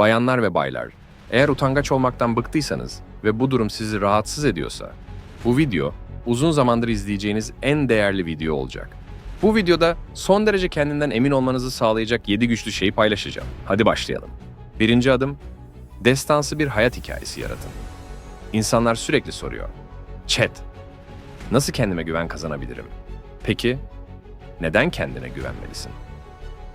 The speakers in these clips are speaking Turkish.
Bayanlar ve baylar, eğer utangaç olmaktan bıktıysanız ve bu durum sizi rahatsız ediyorsa, bu video uzun zamandır izleyeceğiniz en değerli video olacak. Bu videoda son derece kendinden emin olmanızı sağlayacak 7 güçlü şeyi paylaşacağım. Hadi başlayalım. Birinci adım, destansı bir hayat hikayesi yaratın. İnsanlar sürekli soruyor. Chat, nasıl kendime güven kazanabilirim? Peki, neden kendine güvenmelisin?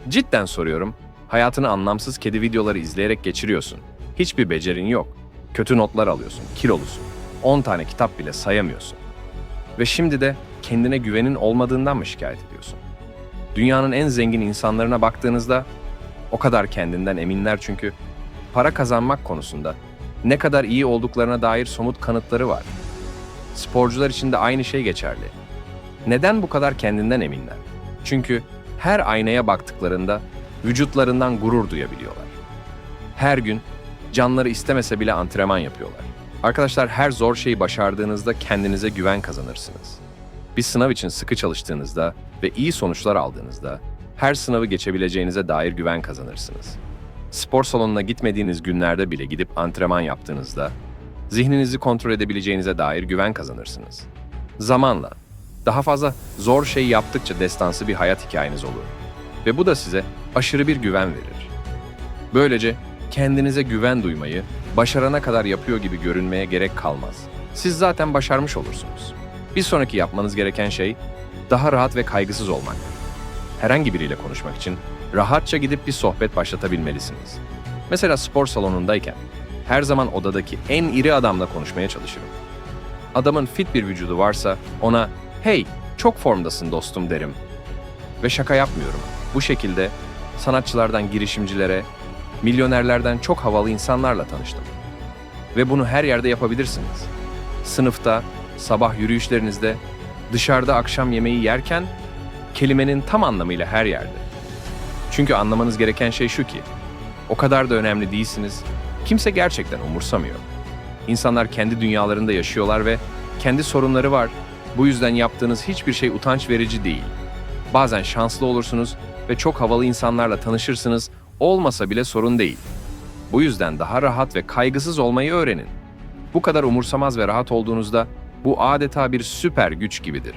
Cidden soruyorum, hayatını anlamsız kedi videoları izleyerek geçiriyorsun. Hiçbir becerin yok. Kötü notlar alıyorsun, kilolusun. 10 tane kitap bile sayamıyorsun. Ve şimdi de kendine güvenin olmadığından mı şikayet ediyorsun? Dünyanın en zengin insanlarına baktığınızda o kadar kendinden eminler çünkü para kazanmak konusunda ne kadar iyi olduklarına dair somut kanıtları var. Sporcular için de aynı şey geçerli. Neden bu kadar kendinden eminler? Çünkü her aynaya baktıklarında vücutlarından gurur duyabiliyorlar. Her gün canları istemese bile antrenman yapıyorlar. Arkadaşlar her zor şeyi başardığınızda kendinize güven kazanırsınız. Bir sınav için sıkı çalıştığınızda ve iyi sonuçlar aldığınızda her sınavı geçebileceğinize dair güven kazanırsınız. Spor salonuna gitmediğiniz günlerde bile gidip antrenman yaptığınızda zihninizi kontrol edebileceğinize dair güven kazanırsınız. Zamanla daha fazla zor şey yaptıkça destansı bir hayat hikayeniz olur. Ve bu da size aşırı bir güven verir. Böylece kendinize güven duymayı başarana kadar yapıyor gibi görünmeye gerek kalmaz. Siz zaten başarmış olursunuz. Bir sonraki yapmanız gereken şey daha rahat ve kaygısız olmak. Herhangi biriyle konuşmak için rahatça gidip bir sohbet başlatabilmelisiniz. Mesela spor salonundayken her zaman odadaki en iri adamla konuşmaya çalışırım. Adamın fit bir vücudu varsa ona "Hey, çok formdasın dostum." derim. Ve şaka yapmıyorum. Bu şekilde sanatçılardan girişimcilere, milyonerlerden çok havalı insanlarla tanıştım. Ve bunu her yerde yapabilirsiniz. Sınıfta, sabah yürüyüşlerinizde, dışarıda akşam yemeği yerken, kelimenin tam anlamıyla her yerde. Çünkü anlamanız gereken şey şu ki, o kadar da önemli değilsiniz, kimse gerçekten umursamıyor. İnsanlar kendi dünyalarında yaşıyorlar ve kendi sorunları var. Bu yüzden yaptığınız hiçbir şey utanç verici değil. Bazen şanslı olursunuz ve çok havalı insanlarla tanışırsınız, olmasa bile sorun değil. Bu yüzden daha rahat ve kaygısız olmayı öğrenin. Bu kadar umursamaz ve rahat olduğunuzda bu adeta bir süper güç gibidir.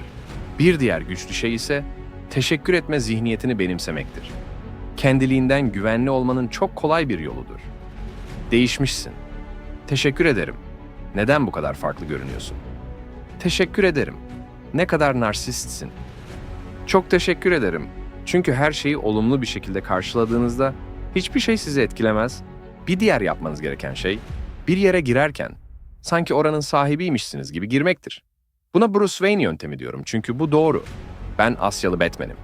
Bir diğer güçlü şey ise teşekkür etme zihniyetini benimsemektir. Kendiliğinden güvenli olmanın çok kolay bir yoludur. Değişmişsin. Teşekkür ederim. Neden bu kadar farklı görünüyorsun? Teşekkür ederim. Ne kadar narsistsin. Çok teşekkür ederim. Çünkü her şeyi olumlu bir şekilde karşıladığınızda hiçbir şey sizi etkilemez. Bir diğer yapmanız gereken şey bir yere girerken sanki oranın sahibiymişsiniz gibi girmektir. Buna Bruce Wayne yöntemi diyorum çünkü bu doğru. Ben Asyalı Batman'im.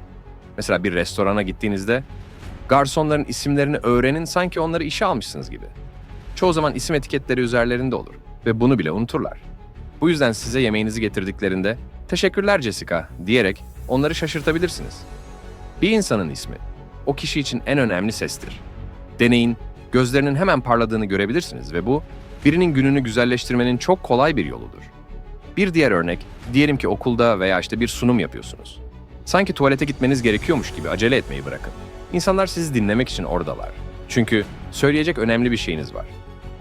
Mesela bir restorana gittiğinizde garsonların isimlerini öğrenin sanki onları işe almışsınız gibi. Çoğu zaman isim etiketleri üzerlerinde olur ve bunu bile unuturlar. Bu yüzden size yemeğinizi getirdiklerinde "Teşekkürler Jessica" diyerek onları şaşırtabilirsiniz. Bir insanın ismi o kişi için en önemli sestir. Deneyin, gözlerinin hemen parladığını görebilirsiniz ve bu birinin gününü güzelleştirmenin çok kolay bir yoludur. Bir diğer örnek, diyelim ki okulda veya işte bir sunum yapıyorsunuz. Sanki tuvalete gitmeniz gerekiyormuş gibi acele etmeyi bırakın. İnsanlar sizi dinlemek için oradalar. Çünkü söyleyecek önemli bir şeyiniz var.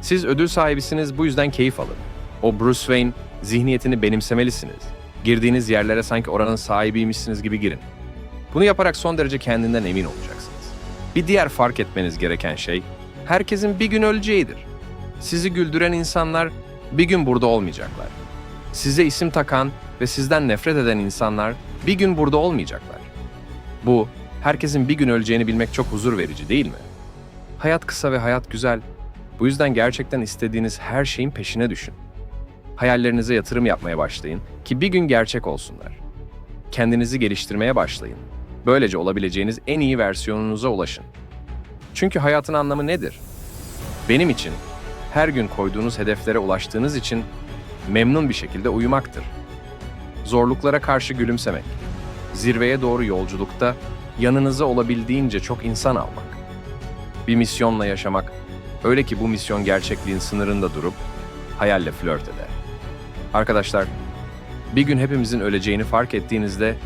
Siz ödül sahibisiniz bu yüzden keyif alın. O Bruce Wayne zihniyetini benimsemelisiniz. Girdiğiniz yerlere sanki oranın sahibiymişsiniz gibi girin. Bunu yaparak son derece kendinden emin olacaksınız. Bir diğer fark etmeniz gereken şey, herkesin bir gün öleceğidir. Sizi güldüren insanlar bir gün burada olmayacaklar. Size isim takan ve sizden nefret eden insanlar bir gün burada olmayacaklar. Bu, herkesin bir gün öleceğini bilmek çok huzur verici değil mi? Hayat kısa ve hayat güzel. Bu yüzden gerçekten istediğiniz her şeyin peşine düşün. Hayallerinize yatırım yapmaya başlayın ki bir gün gerçek olsunlar. Kendinizi geliştirmeye başlayın. Böylece olabileceğiniz en iyi versiyonunuza ulaşın. Çünkü hayatın anlamı nedir? Benim için her gün koyduğunuz hedeflere ulaştığınız için memnun bir şekilde uyumaktır. Zorluklara karşı gülümsemek. Zirveye doğru yolculukta yanınıza olabildiğince çok insan almak. Bir misyonla yaşamak, öyle ki bu misyon gerçekliğin sınırında durup hayalle flört eder. Arkadaşlar, bir gün hepimizin öleceğini fark ettiğinizde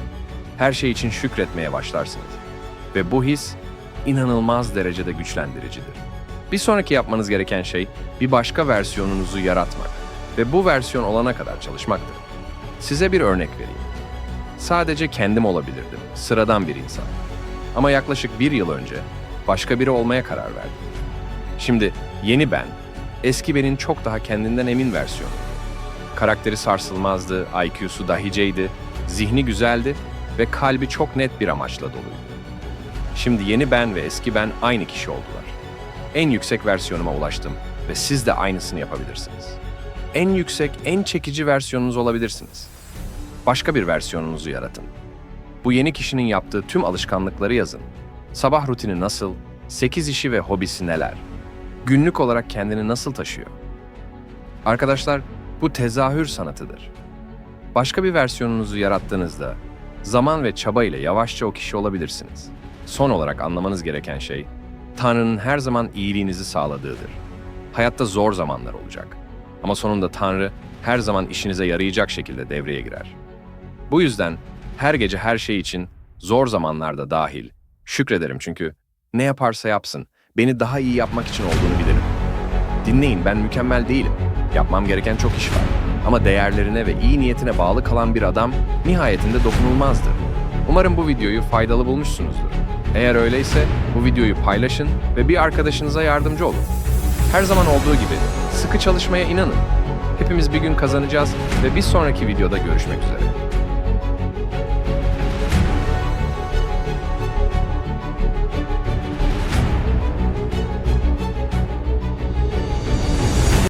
her şey için şükretmeye başlarsınız. Ve bu his inanılmaz derecede güçlendiricidir. Bir sonraki yapmanız gereken şey bir başka versiyonunuzu yaratmak ve bu versiyon olana kadar çalışmaktır. Size bir örnek vereyim. Sadece kendim olabilirdim, sıradan bir insan. Ama yaklaşık bir yıl önce başka biri olmaya karar verdim. Şimdi yeni ben, eski benin çok daha kendinden emin versiyonu. Karakteri sarsılmazdı, IQ'su dahiceydi, zihni güzeldi ve kalbi çok net bir amaçla doluydu. Şimdi yeni ben ve eski ben aynı kişi oldular. En yüksek versiyonuma ulaştım ve siz de aynısını yapabilirsiniz. En yüksek, en çekici versiyonunuz olabilirsiniz. Başka bir versiyonunuzu yaratın. Bu yeni kişinin yaptığı tüm alışkanlıkları yazın. Sabah rutini nasıl, 8 işi ve hobisi neler? Günlük olarak kendini nasıl taşıyor? Arkadaşlar, bu tezahür sanatıdır. Başka bir versiyonunuzu yarattığınızda zaman ve çaba ile yavaşça o kişi olabilirsiniz. Son olarak anlamanız gereken şey, Tanrı'nın her zaman iyiliğinizi sağladığıdır. Hayatta zor zamanlar olacak. Ama sonunda Tanrı her zaman işinize yarayacak şekilde devreye girer. Bu yüzden her gece her şey için zor zamanlarda dahil şükrederim çünkü ne yaparsa yapsın beni daha iyi yapmak için olduğunu bilirim. Dinleyin ben mükemmel değilim. Yapmam gereken çok iş var. Ama değerlerine ve iyi niyetine bağlı kalan bir adam nihayetinde dokunulmazdır. Umarım bu videoyu faydalı bulmuşsunuzdur. Eğer öyleyse bu videoyu paylaşın ve bir arkadaşınıza yardımcı olun. Her zaman olduğu gibi sıkı çalışmaya inanın. Hepimiz bir gün kazanacağız ve bir sonraki videoda görüşmek üzere.